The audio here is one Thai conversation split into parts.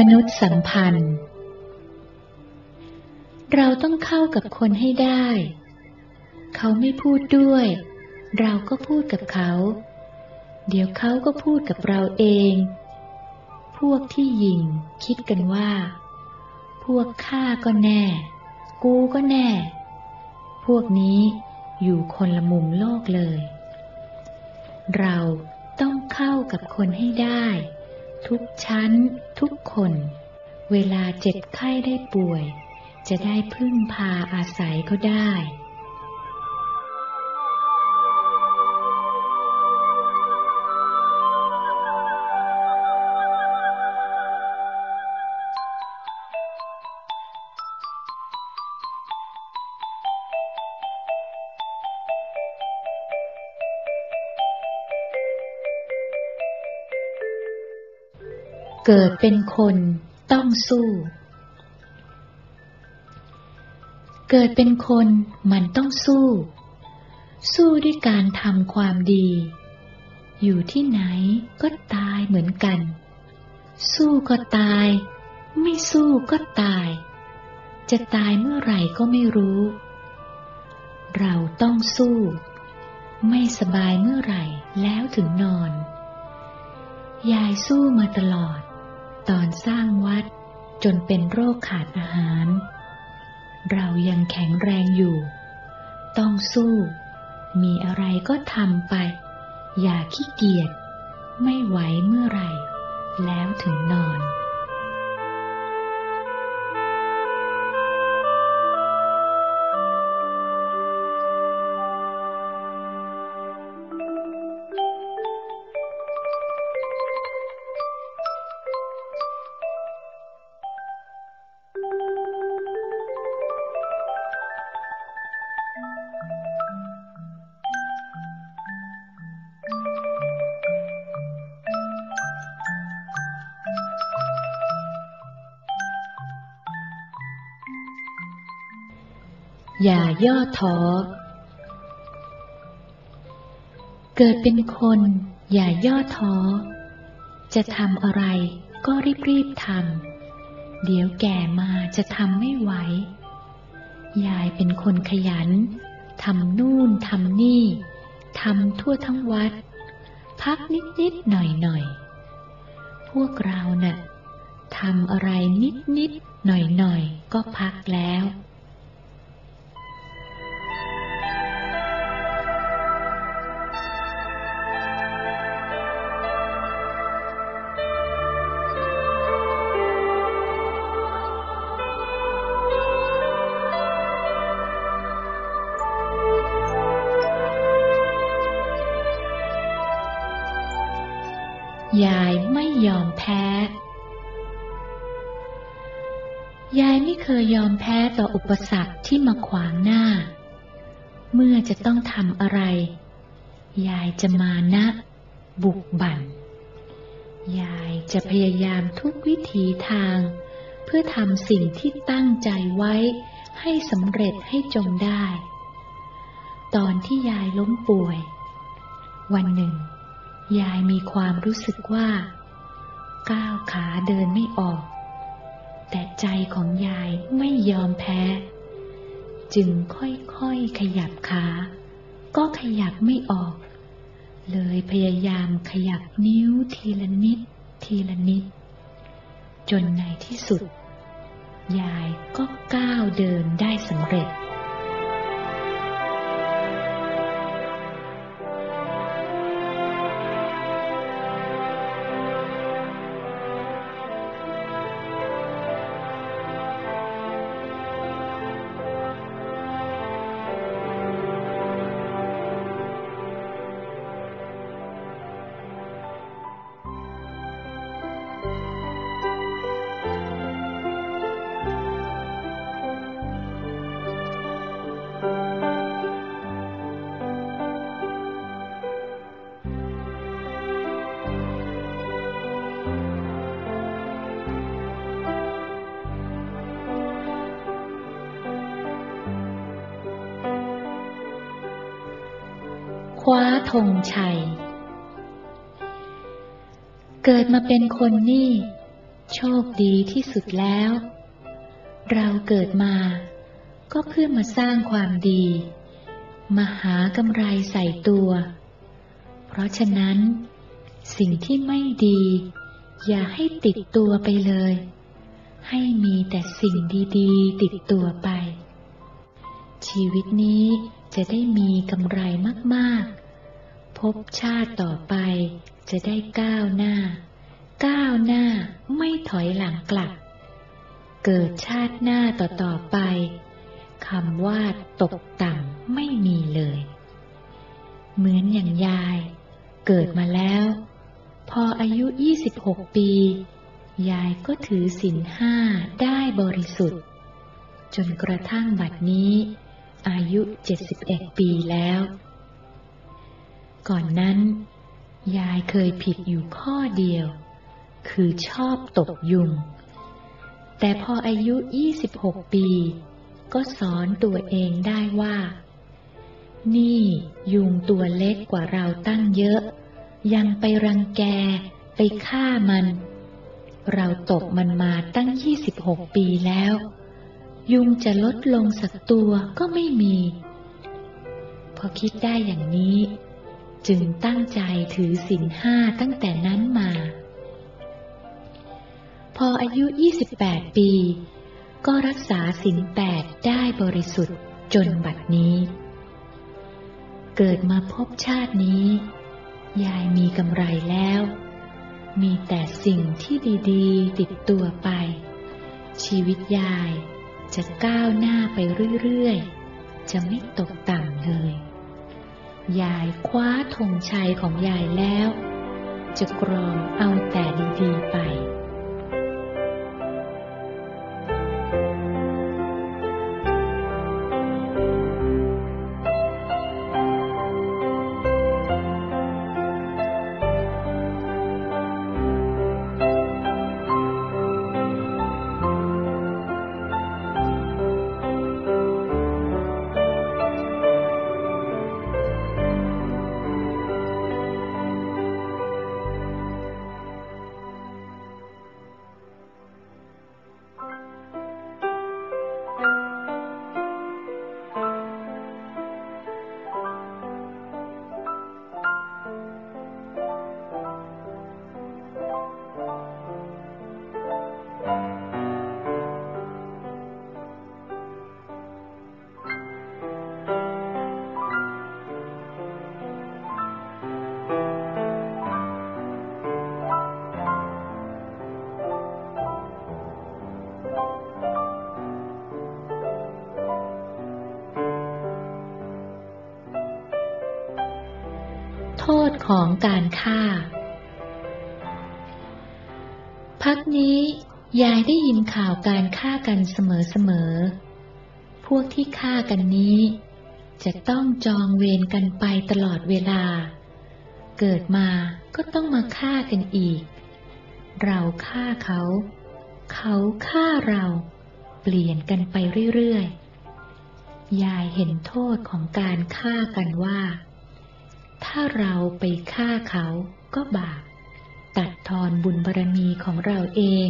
มนุษย์สัมพันธ์ เราต้องเข้ากับคนให้ได้ เขาไม่พูดด้วย เราก็พูดกับเขา เดี๋ยวเขาก็พูดกับเราเอง พวกที่ยิงคิดกันว่า พวกข้าก็แน่ กูก็แน่ พวกนี้อยู่คนละมุมโลกเลย เราต้องเข้ากับคนให้ได้ ทุกชั้น ทุกคน เวลาเจ็บไข้ได้ป่วย จะได้พึ่งพาอาศัยก็ได้ เกิดเป็นคนต้องสู้ เกิดเป็นคนมันต้องสู้ สู้ด้วยการทำความดี อยู่ที่ไหนก็ตายเหมือนกัน สู้ก็ตาย ไม่สู้ก็ตาย จะตายเมื่อไหร่ก็ไม่รู้ เราต้องสู้ ไม่สบายเมื่อไหร่แล้วถึงนอน ยายสู้มาตลอด ตอนสร้างวัดจนเป็นโรคขาดอาหาร เรายังแข็งแรงอยู่ ต้องสู้ มีอะไรก็ทำไป อย่าขี้เกียจ ไม่ไหวเมื่อไหร่ แล้วถึงนอน อย่าย่อท้อ เกิดเป็นคนอย่าย่อท้อ จะทำอะไรก็รีบๆทำ เดี๋ยวแก่มาจะทำไม่ไหว ยายเป็นคนขยัน ทำนู่นทำนี่ ทำทั่วทั้งวัด พักนิดๆหน่อยๆ พวกเรานะ่ะทำอะไรนิดๆหน่อยๆ ก็พักแล้ว เคยยอมแพ้ต่ออุปสรรคที่มาขวางหน้า เมื่อจะต้องทำอะไร ยายจะมานะบุกบั่น ยายจะพยายามทุกวิถีทาง เพื่อทำสิ่งที่ตั้งใจไว้ให้สำเร็จให้จงได้ ตอนที่ยายล้มป่วย วันหนึ่ง ยายมีความรู้สึกว่า ก้าวขาเดินไม่ออก แต่ใจของยายไม่ยอมแพ้ จึงค่อยๆขยับขา ก็ขยับไม่ออก เลยพยายามขยับนิ้วทีละนิด ทีละนิด จนในที่สุด ยายก็ก้าวเดินได้สำเร็จ คว้าธงชัย เกิดมาเป็นคนนี่ โชคดีที่สุดแล้ว เราเกิดมาก็เพื่อมาสร้างความดี มาหากำไรใส่ตัว เพราะฉะนั้น สิ่งที่ไม่ดี อย่าให้ติดตัวไปเลย ให้มีแต่สิ่งดีๆ ติดตัวไป ชีวิตนี้จะได้มีกำไรมาก ๆ พบชาติต่อไปจะได้ก้าวหน้า ก้าวหน้าไม่ถอยหลังกลับ เกิดชาติหน้าต่อๆไปคำว่าตกต่ำไม่มีเลย เหมือนอย่างยาย เกิดมาแล้ว พออายุ 26 ปี ยายก็ถือศีลห้าได้บริสุทธิ์ จนกระทั่งบัดนี้ อายุ 71 ปีแล้ว ก่อนนั้น ยายเคยผิดอยู่ข้อเดียว คือชอบตกยุง แต่พออายุ 26 ปี ก็สอนตัวเองได้ว่า นี่ยุงตัวเล็กกว่าเราตั้งเยอะ ยังไปรังแก ไปฆ่ามัน เราตกมันมาตั้ง 26 ปีแล้ว ยุงจะลดลงสักตัวก็ไม่มี พอคิดได้อย่างนี้ จึงตั้งใจถือศีลห้าตั้งแต่นั้นมา พออายุ 28 ปี ก็รักษาศีลแปดได้บริสุทธิ์จนบัดนี้ เกิดมาพบชาตินี้ ยายมีกำไรแล้ว มีแต่สิ่งที่ดีๆ ติดตัวไป ชีวิตยายจะก้าวหน้าไปเรื่อย ๆ จะไม่ตกต่ำเลย ยายคว้าธงชัยของยายแล้ว จะกรองเอาแต่ดีๆไป โทษของการฆ่า พักนี้ยายได้ยินข่าวการฆ่ากันเสมอๆ พวกที่ฆ่ากันนี้ จะต้องจองเวรกันไปตลอดเวลา เกิดมาก็ต้องมาฆ่ากันอีก เราฆ่าเขา เขาฆ่าเรา เปลี่ยนกันไปเรื่อยๆ ยายเห็นโทษของการฆ่ากันว่า ถ้าเราไปฆ่าเขาก็บาป ตัดทอนบุญบารมีของเราเอง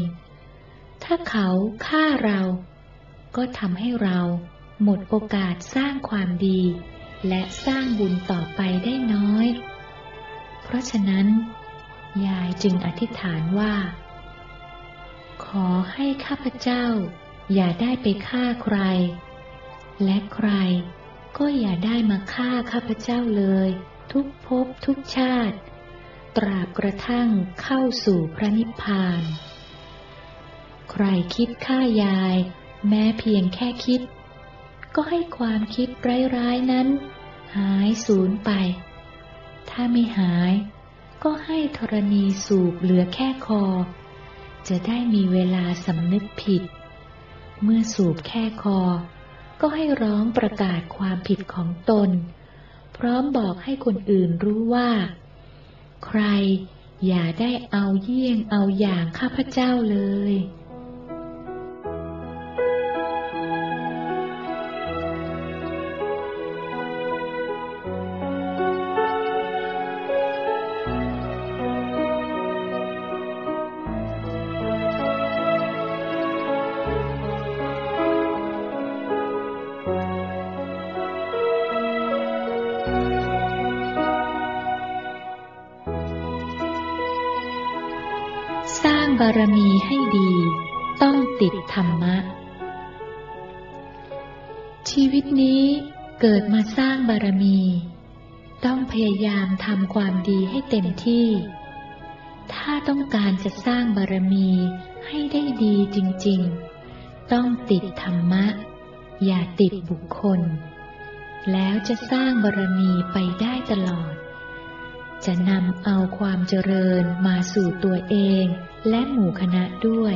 ถ้าเขาฆ่าเรา ก็ทำให้เราหมดโอกาสสร้างความดี และสร้างบุญต่อไปได้น้อย เพราะฉะนั้น ยายจึงอธิษฐานว่า ขอให้ข้าพเจ้า อย่าได้ไปฆ่าใคร และใครก็อย่าได้มาฆ่าข้าพเจ้าเลย ทุกภพทุกชาติ ตราบกระทั่งเข้าสู่พระนิพพาน ใครคิดฆ่ายาย แม้เพียงแค่คิด ก็ให้ความคิดร้ายๆนั้น หายสูญไป ถ้าไม่หาย ก็ให้ธรณีสูบเหลือแค่คอ จะได้มีเวลาสำนึกผิด เมื่อสูบแค่คอก็ให้ร้องประกาศความผิดของตน พร้อมบอกให้คนอื่นรู้ว่า ใครอย่าได้เอาเยี่ยงเอาอย่างข้าพเจ้าเลยารมีให้ดี ต้องติดธรรมะ ชีวิตนี้เกิดมาสร้างบารมี ต้องพยายามทำความดีให้เต็มที่ ถ้าต้องการจะสร้างบารมีให้ได้ดีจริง ๆ ต้องติดธรรมะ อย่าติดบุคคล แล้วจะสร้างบารมีไปได้ตลอด จะนำเอาความเจริญมาสู่ตัวเองและหมู่คณะด้วย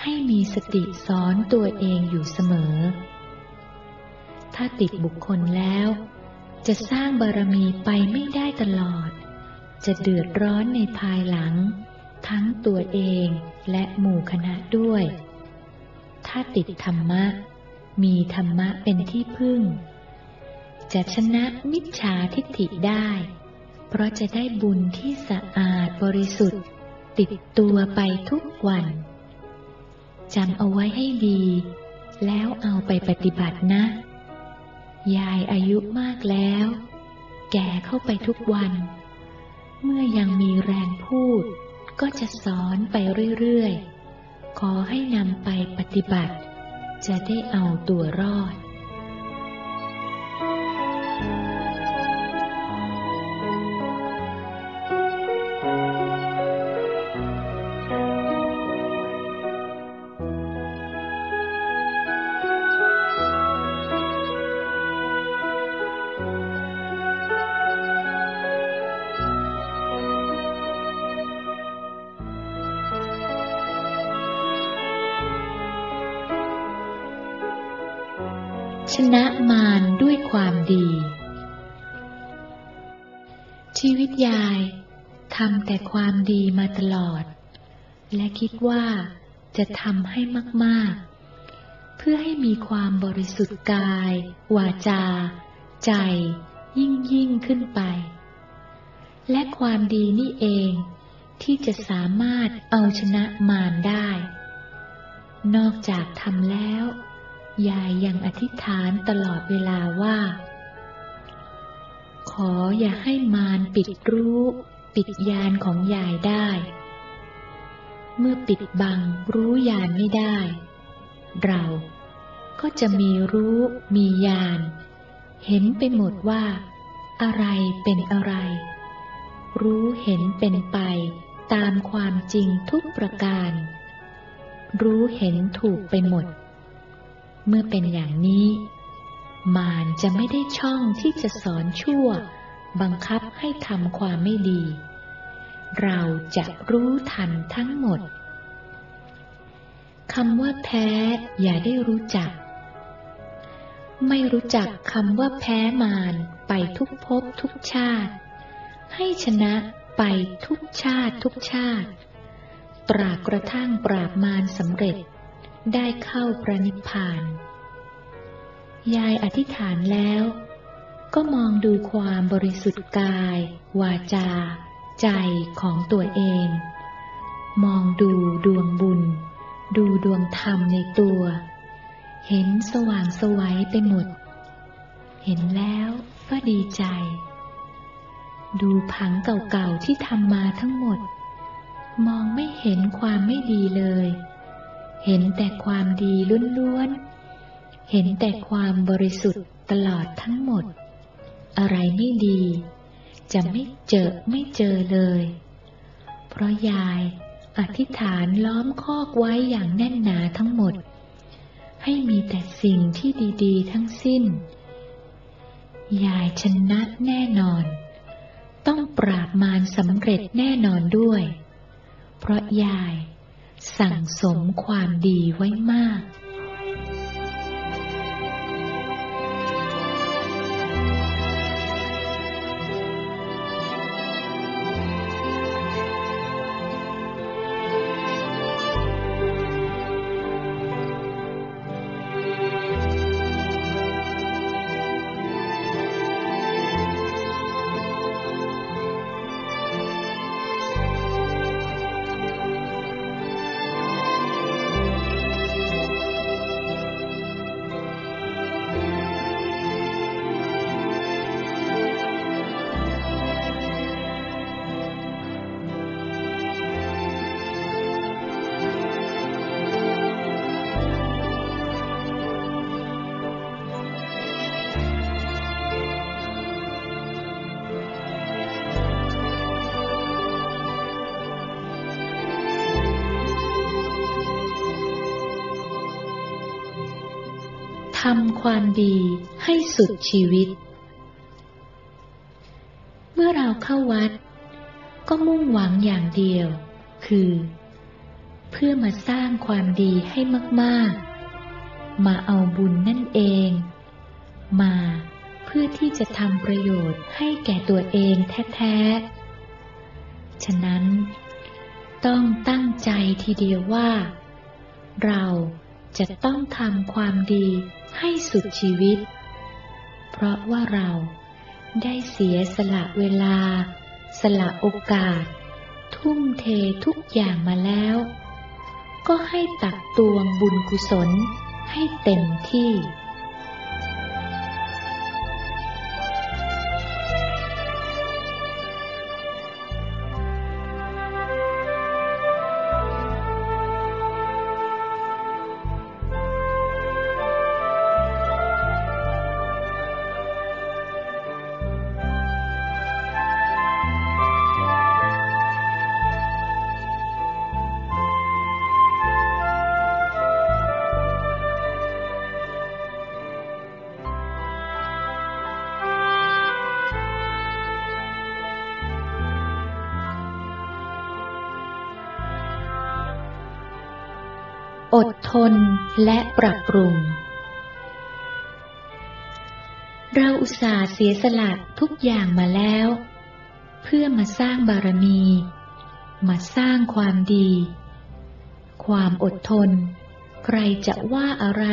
ให้มีสติสอนตัวเองอยู่เสมอ ถ้าติดบุคคลแล้ว จะสร้างบารมีไปไม่ได้ตลอด จะเดือดร้อนในภายหลัง ทั้งตัวเองและหมู่คณะด้วย ถ้าติดธรรมะ มีธรรมะเป็นที่พึ่งจะชนะมิจฉาทิฏฐิได้ เพราะจะได้บุญที่สะอาดบริสุทธิ์ ติดตัวไปทุกวันจำเอาไว้ให้ดี แล้วเอาไปปฏิบัตินะ ยายอายุมากแล้ว แก่เข้าไปทุกวัน เมื่อยังมีแรงพูด ก็จะสอนไปเรื่อยๆ ขอให้นำไปปฏิบัติ จะได้เอาตัวรอด คิดว่าจะทำให้มาก ๆ เพื่อให้มีความบริสุทธิ์กาย วาจา ใจ ยิ่งยิ่งขึ้นไป และความดีนี่เองที่จะสามารถเอาชนะมารได้ นอกจากทำแล้ว ยายยังอธิษฐานตลอดเวลาว่า ขออย่าให้มารปิดรู้ ปิดญาณของยายได้ เมื่อปิดบังรู้ญาณไม่ได้ เราก็จะมีรู้มีญาณเห็นไปหมดว่า อะไรเป็นอะไร รู้เห็นเป็นไปตามความจริงทุกประการ รู้เห็นถูกไปหมด เมื่อเป็นอย่างนี้ มารจะไม่ได้ช่องที่จะสอนชั่ว บังคับให้ทำความไม่ดี เราจะรู้ทันทั้งหมดคำว่าแพ้อย่าได้รู้จัก ไม่รู้จักคำว่าแพ้มารไปทุกภพทุกชาติ ให้ชนะไปทุกชาติทุกชาติ ตรากระทั่งปราบมารสำเร็จได้เข้าพระนิพพาน ยายอธิษฐานแล้ว ก็มองดูความบริสุทธิ์กาย วาจา ใจของตัวเอง มองดูดวงบุญ ดูดวงธรรมในตัว เห็นสว่างสวัยไปหมด เห็นแล้วก็ดีใจ ดูผังเก่าๆที่ทำมาทั้งหมด มองไม่เห็นความไม่ดีเลย เห็นแต่ความดีล้วนๆ เห็นแต่ความบริสุทธิ์ตลอดทั้งหมด อะไรไม่ดี จะไม่เจอไม่เจอเลย เพราะยายอธิษฐานล้อมคอกไว้อย่างแน่นหนาทั้งหมด ให้มีแต่สิ่งที่ดีๆ ทั้งสิ้น ยายชนะแน่นอน ต้องปราบมารสำเร็จแน่นอนด้วย เพราะยายสั่งสมความดีไว้มาก ทำความดีให้สุดชีวิต เมื่อเราเข้าวัด ก็มุ่งหวังอย่างเดียว คือ เพื่อมาสร้างความดีให้มาก ๆ มาเอาบุญนั่นเอง มาเพื่อที่จะทำประโยชน์ให้แก่ตัวเองแท้ ๆ ฉะนั้น ต้องตั้งใจทีเดียวว่า เรา จะต้องทำความดีให้สุดชีวิต เพราะว่าเราได้เสียสละเวลา สละโอกาส ทุ่มเททุกอย่างมาแล้ว ก็ให้ตักตวงบุญกุศลให้เต็มที่ ทนและปรับปรุง เราอุตส่าห์เสียสละทุกอย่างมาแล้ว เพื่อมาสร้างบารมี มาสร้างความดี ความอดทน ใครจะว่าอะไร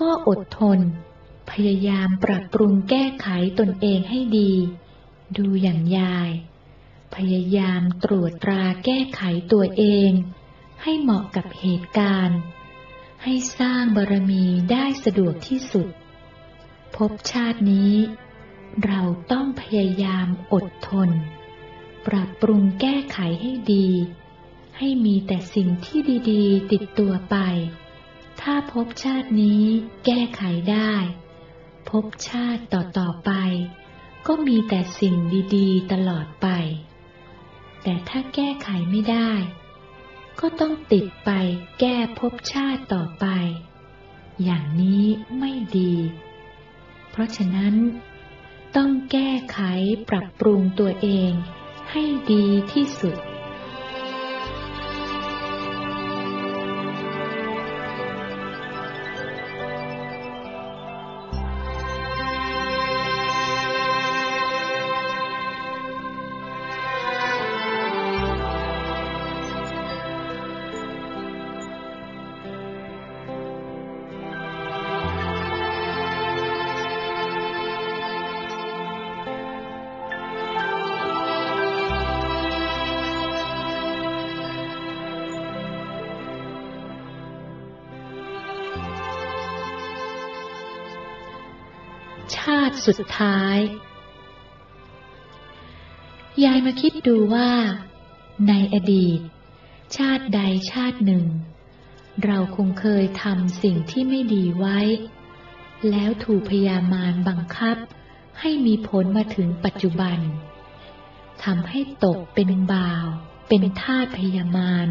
ก็อดทน พยายามปรับปรุงแก้ไขตนเองให้ดี ดูอย่างยาย พยายามตรวจตราแก้ไขตัวเองให้เหมาะกับเหตุการณ์ ให้สร้างบารมีได้สะดวกที่สุด พบชาตินี้ เราต้องพยายามอดทน ปรับปรุงแก้ไขให้ดี ให้มีแต่สิ่งที่ดีๆ ติดตัวไป ถ้าพบชาตินี้แก้ไขได้ พบชาติต่อๆไป ก็มีแต่สิ่งดีๆ ตลอดไป แต่ถ้าแก้ไขไม่ได้ ก็ต้องติดไปแก้ภพชาติต่อไป อย่างนี้ไม่ดี เพราะฉะนั้น ต้องแก้ไขปรับปรุงตัวเองให้ดีที่สุด สุดท้าย ยายมาคิดดูว่า ในอดีต ชาติใดชาติหนึ่ง เราคงเคยทำสิ่งที่ไม่ดีไว้ แล้วถูกพยามารบังคับ ให้มีผลมาถึงปัจจุบันทำให้ตกเป็นบ่าว เป็นทาสพยามาร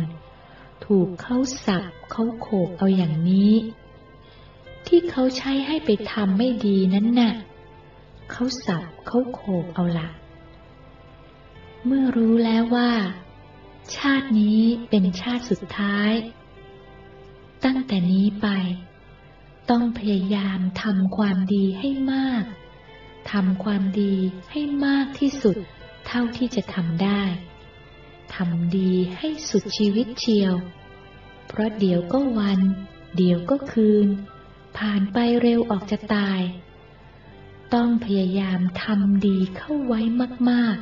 ถูกเขาสับเขาโขกเอาอย่างนี้ ที่เขาใช้ให้ไปทำไม่ดีนั้นน่ะ เขาสับเขาโขกเอาละเมื่อรู้แล้วว่า ชาตินี้เป็นชาติสุดท้าย ตั้งแต่นี้ไป ต้องพยายามทำความดีให้มากทำความดีให้มากที่สุดเท่าที่จะทำได้ทำดีให้สุดชีวิตเชียว เพราะเดี๋ยวก็วัน เดี๋ยวก็คืน ผ่านไปเร็วออกจะตาย ต้องพยายามทำดีเข้าไว้มาก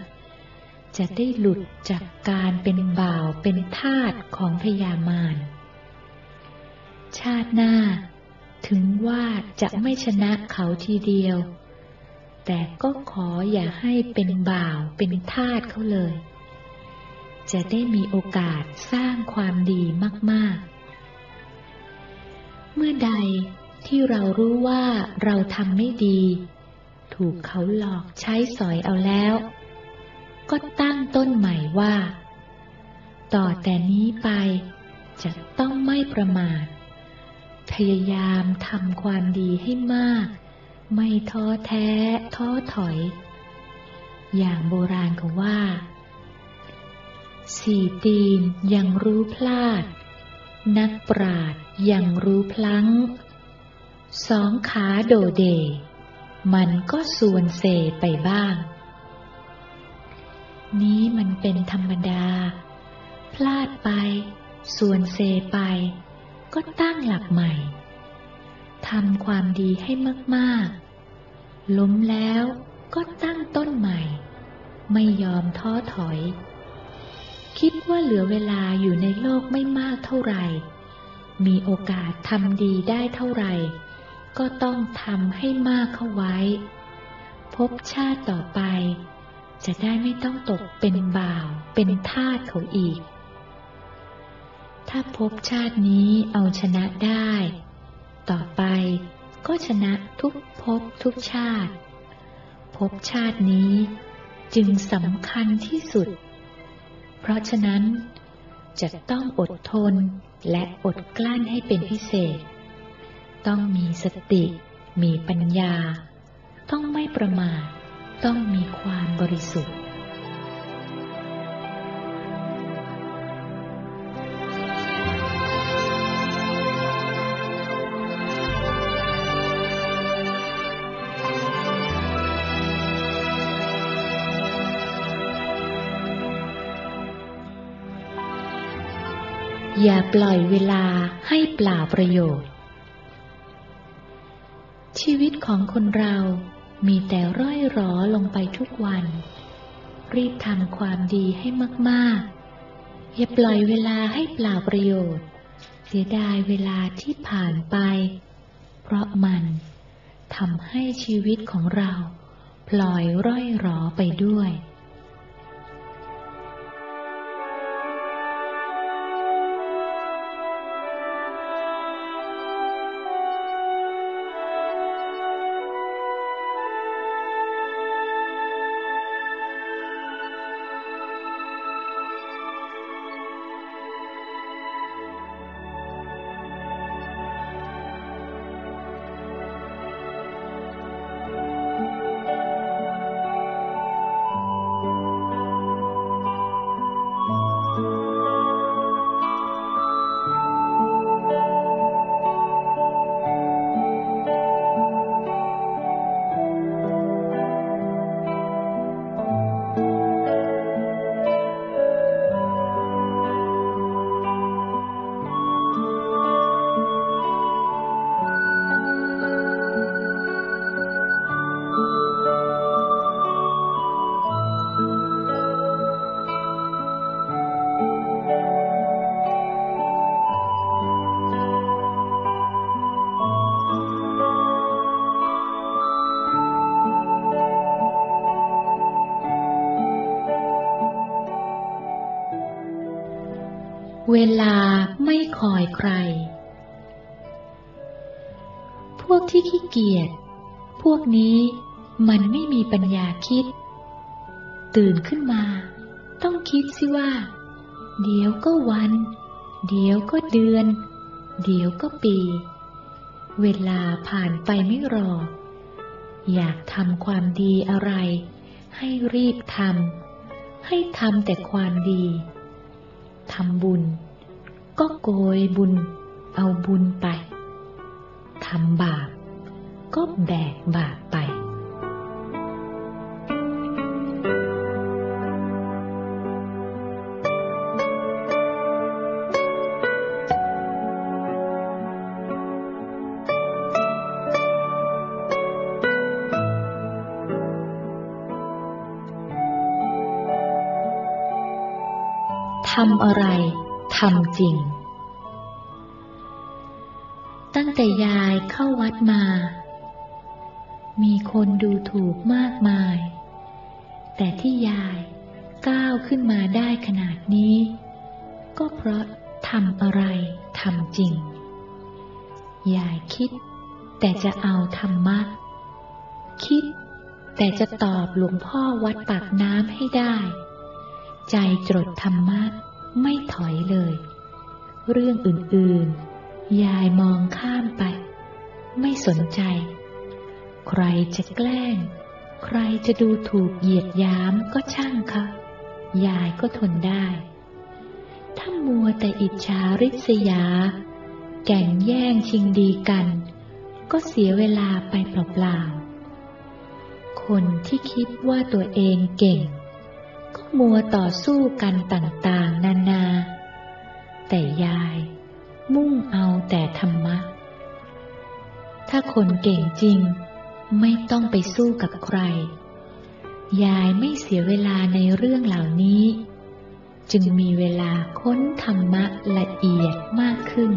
ๆ จะได้หลุดจากการเป็นบ่าวเป็นทาสของพยามารชาติหน้า ถึงว่าจะไม่ชนะเขาทีเดียว แต่ก็ขออย่าให้เป็นบ่าวเป็นทาสเขาเลย จะได้มีโอกาสสร้างความดีมาก ๆ เมื่อใดที่เรารู้ว่าเราทำไม่ดี ถูกเขาหลอกใช้สอยเอาแล้ว ก็ตั้งต้นใหม่ว่า ต่อแต่นี้ไปจะต้องไม่ประมาท พยายามทำความดีให้มาก ไม่ท้อแท้ท้อถอย อย่างโบราณเขาว่า สี่ตีนยังรู้พลาด นักปราดยังรู้พลั้ง สองขาโดเด มันก็ส่วนเซไปบ้าง นี้มันเป็นธรรมดา พลาดไป ส่วนเซไป ก็ตั้งหลักใหม่ทำความดีให้มากๆ ล้มแล้วก็ตั้งต้นใหม่ ไม่ยอมท้อถอย คิดว่าเหลือเวลาอยู่ในโลกไม่มากเท่าไหร่ มีโอกาสทำดีได้เท่าไหร่ ก็ต้องทำให้มากเข้าไว้ พบชาติต่อไป จะได้ไม่ต้องตกเป็นบ่าว เป็นทาสเขาอีก ถ้าพบชาตินี้เอาชนะได้ ต่อไปก็ชนะทุกภพทุกชาติ ภพชาตินี้จึงสำคัญที่สุด เพราะฉะนั้นจะต้องอดทนและอดกลั้นให้เป็นพิเศษ ต้องมีสติ มีปัญญา ต้องไม่ประมาท ต้องมีความบริสุทธิ์อย่าปล่อยเวลาให้เปล่าประโยชน์ ของคนเรามีแต่ร่อยหรอลงไปทุกวัน รีบทำความดีให้มากๆ อย่าปล่อยเวลาให้เปล่าประโยชน์ เสียดายเวลาที่ผ่านไป เพราะมันทำให้ชีวิตของเราพลอยร่อยหรอไปด้วย เวลาไม่คอยใคร พวกที่ขี้เกียจ พวกนี้มันไม่มีปัญญาคิด ตื่นขึ้นมา ต้องคิดสิว่า เดี๋ยวก็วัน เดี๋ยวก็เดือน เดี๋ยวก็ปี เวลาผ่านไปไม่รอ อยากทำความดีอะไร ให้รีบทำให้ทำแต่ความดีทำบุญ ก็โกยบุญ เอาบุญไป ทำบาป ก็แบกบาปไป ทำอะไรำจริง ตั้งแต่ยายเข้าวัดมา มีคนดูถูกมากมาย แต่ที่ยายก้าวขึ้นมาได้ขนาดนี้ ก็เพราะทำอะไรทำจริง ยายคิด แต่จะเอาธรรมะ คิด แต่จะตอบหลวงพ่อวัดปากน้ำให้ได้ ใจจดธรรมะ ไม่ถอยเลย เรื่องอื่นๆ ยายมองข้ามไป ไม่สนใจ ใครจะแกล้ง ใครจะดูถูกเหยียดย้ำก็ช่างค่ะ ยายก็ทนได้ ถ้ามัวแต่อิจฉาริษยา แก่งแย่งชิงดีกัน ก็เสียเวลาไปเปล่าๆคนที่คิดว่าตัวเองเก่ง มัวต่อสู้กันต่างๆ นานา แต่ยายมุ่งเอาแต่ธรรมะ ถ้าคนเก่งจริงไม่ต้องไปสู้กับใคร ยายไม่เสียเวลาในเรื่องเหล่านี้ จึงมีเวลาค้นธรรมะละเอียดมากขึ้น